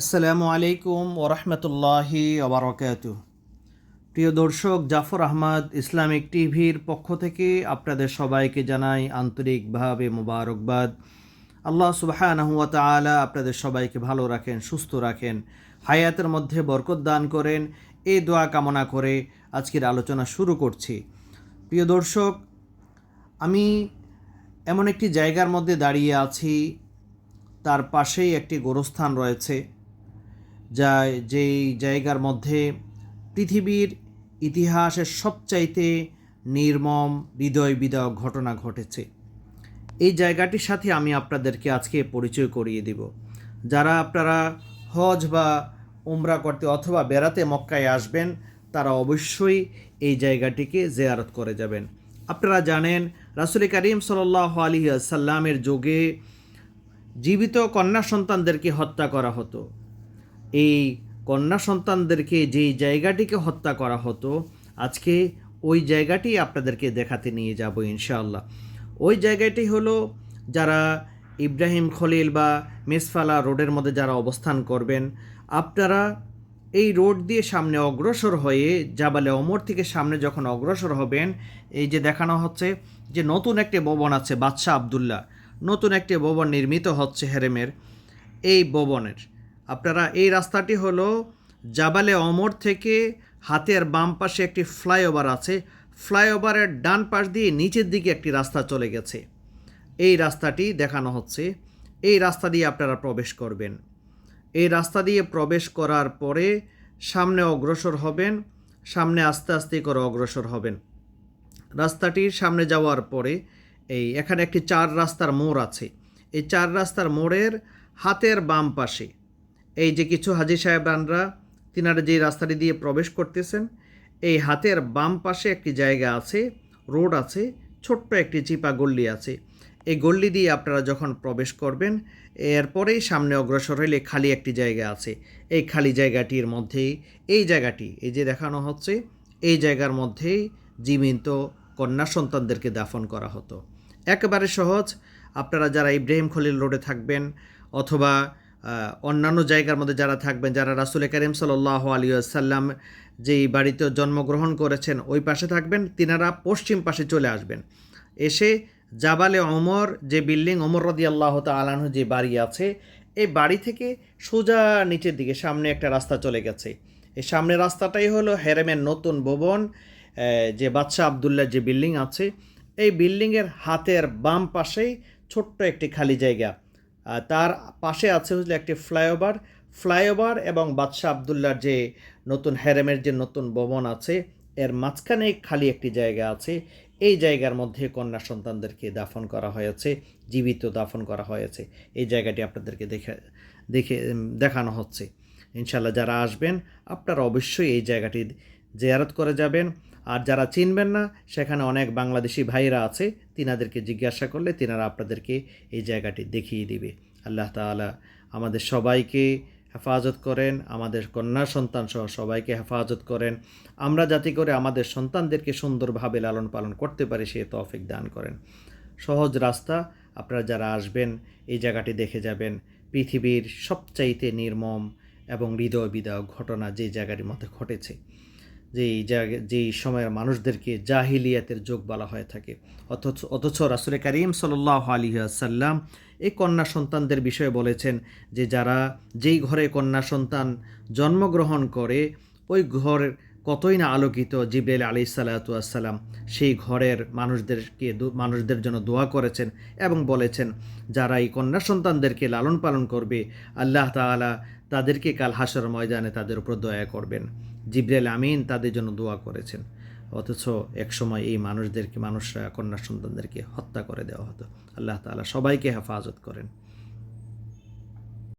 আসসালামু আলাইকুম ওরহমতুল্লাহি ওবরাকাত প্রিয় দর্শক, জাফর আহমদ ইসলামিক টিভির পক্ষ থেকে আপনাদের সবাইকে জানাই আন্তরিকভাবে মোবারকবাদ। আল্লাহ সুবাহানহু তালা আপনাদের সবাইকে ভালো রাখেন, সুস্থ রাখেন, হায়াতের মধ্যে বরকত দান করেন। এই দোয়া কামনা করে আজকের আলোচনা শুরু করছি। প্রিয় দর্শক, আমি এমন একটি জায়গার মধ্যে দাঁড়িয়ে আছি, তার পাশেই একটি গোরস্থান রয়েছে। যা যেই জায়গার মধ্যে পৃথিবীর ইতিহাসের সবচাইতে নির্মম হৃদয় বিদায়ক ঘটনা ঘটেছে। এই জায়গাটির সাথে আমি আপনাদেরকে আজকে পরিচয় করিয়ে দিব। যারা আপনারা হজ বা উমরা করতে অথবা বেড়াতে মক্কায় আসবেন, তারা অবশ্যই এই জায়গাটিকে জেয়ারত করে যাবেন। আপনারা জানেন, রাসুল করিম সাল্লাহ আলী সাল্লামের যুগে জীবিত কন্যা সন্তানদেরকে হত্যা করা হতো। এই কন্যা সন্তানদেরকে যেই জায়গাটিকে হত্যা করা হতো, আজকে ওই জায়গাটি আপনাদেরকে দেখাতে নিয়ে যাব ইনশাআল্লাহ। ওই জায়গাটি হলো যারা ইব্রাহিম খলিল বা মেসফালা রোডের মধ্যে যারা অবস্থান করবেন, আপনারা এই রোড দিয়ে সামনে অগ্রসর হয়ে জাবালে অমর থেকে সামনে যখন অগ্রসর হবেন, এই যে দেখানো হচ্ছে যে নতুন একটি ভবন আছে, বাদশাহ আবদুল্লাহ। নতুন একটি ভবন নির্মিত হচ্ছে হেরেমের। এই ভবনের আপনারা এই রাস্তাটি হলো জাবালে অমর থেকে হাতের বাম পাশে একটি ফ্লাইওভার আছে। ফ্লাইওভারের ডান পাশ দিয়ে নিচের দিকে একটি রাস্তা চলে গেছে। এই রাস্তাটি দেখানো হচ্ছে। এই রাস্তা দিয়ে আপনারা প্রবেশ করবেন। এই রাস্তা দিয়ে প্রবেশ করার পরে সামনে অগ্রসর হবেন। সামনে আস্তে আস্তে করে অগ্রসর হবেন। রাস্তাটির সামনে যাওয়ার পরে এই এখানে একটি চার রাস্তার মোড় আছে। এই চার রাস্তার মোড়ের হাতের বাম পাশে এই যে কিছু হাজি সাহেবানরা, তিনারা যে রাস্তাটি দিয়ে প্রবেশ করতেছেন, এই হাতের বাম পাশে একটি জায়গা আছে, রোড আছে, ছোট্ট একটি চিপা গল্লি আছে। এই গল্লি দিয়ে আপনারা যখন প্রবেশ করবেন, এরপরেই সামনে অগ্রসর হইলে খালি একটি জায়গা আছে। এই খালি জায়গাটির মধ্যেই, এই জায়গাটি, এই যে দেখানো হচ্ছে, এই জায়গার মধ্যেই জীবিত কন্যা সন্তানদেরকে দাফন করা হতো। একেবারে সহজ, আপনারা যারা ইব্রাহিম খলিল রোডে থাকবেন, অথবা অন্যান্য জায়গার মধ্যে যারা থাকবেন, যারা রাসুল করিম সাল্লাহ আলী আসাল্লাম যেই বাড়িতে জন্মগ্রহণ করেছেন, ওই পাশে থাকবেন, তিনারা পশ্চিম পাশে চলে আসবেন। এসে জাবালে অমর যে বিল্ডিং অমর রদি আল্লাহ তালাহ যে বাড়ি আছে এই বাড়ি থেকে সোজা নিচের দিকে সামনে একটা রাস্তা চলে গেছে। এই সামনে রাস্তাটাই হলো হেরেমের নতুন ভবন যে বাদশাহ আবদুল্লাহ যে বিল্ডিং আছে, এই বিল্ডিংয়ের হাতের বাম পাশেই ছোট্ট একটি খালি জায়গা। তার পাশে আছে হচ্ছে একটি ফ্লাইওভার। ফ্লাইওভার এবং বাদশাহ আবদুল্লার যে নতুন হ্যারেমের যে নতুন ভবন আছে, এর মাঝখানে খালি একটি জায়গা আছে। এই জায়গার মধ্যে কন্যা সন্তানদেরকে দাফন করা হয়েছে, জীবিত দাফন করা হয়েছে। এই জায়গাটি আপনাদেরকে দেখে দেখে দেখানো হচ্ছে। ইনশাল্লাহ যারা আসবেন, আপনারা অবশ্যই এই জায়গাটি জেয়ারত করে যাবেন। আর যারা চিনবেন না, সেখানে অনেক বাংলাদেশি ভাইরা আছে, তিনাদেরকে জিজ্ঞাসা করলে তিনারা আপনাদেরকে এই জায়গাটি দেখিয়ে দিবে। আল্লাহ তালা আমাদের সবাইকে হেফাজত করেন, আমাদের কন্যা সন্তান সহ সবাইকে হেফাজত করেন। আমরা যাতে করে আমাদের সন্তানদেরকে সুন্দরভাবে লালন পালন করতে পারি, সে তৌফিক দান করেন। সহজ রাস্তা, আপনারা যারা আসবেন, এই জায়গাটি দেখে যাবেন। পৃথিবীর সবচাইতে নির্মম এবং হৃদয় বিদায়ক ঘটনা যে জায়গাটির মধ্যে ঘটেছে। যেই জায়গা যেই সময়ের মানুষদেরকে জাহিলিয়াতের যোগ বলা হয়ে থাকে। অথচ অথচ রাসুল করিম সাল্লাহ আলী সাল্লাম এই কন্যা সন্তানদের বিষয়ে বলেছেন যে যারা যেই ঘরে কন্যা সন্তান জন্মগ্রহণ করে, ওই ঘর কতই না আলোকিত জিব্রাইল আলি সাল্লাতাম সেই ঘরের মানুষদেরকে মানুষদের জন্য দোয়া করেছেন এবং বলেছেন, যারা এই কন্যা সন্তানদেরকে লালন পালন করবে, আল্লাহ তালা তাদেরকে কাল হাসর ময়দানে তাদের উপর দয়া করবেন। জিব্রাইল আমিন তাদের জন্য দোয়া করেছেন। অথচ একসময় এই মানুষদেরকে, মানুষরা কন্যা সন্তানদেরকে হত্যা করে দেওয়া হতো। আল্লাহ তালা সবাইকে হেফাজত করেন।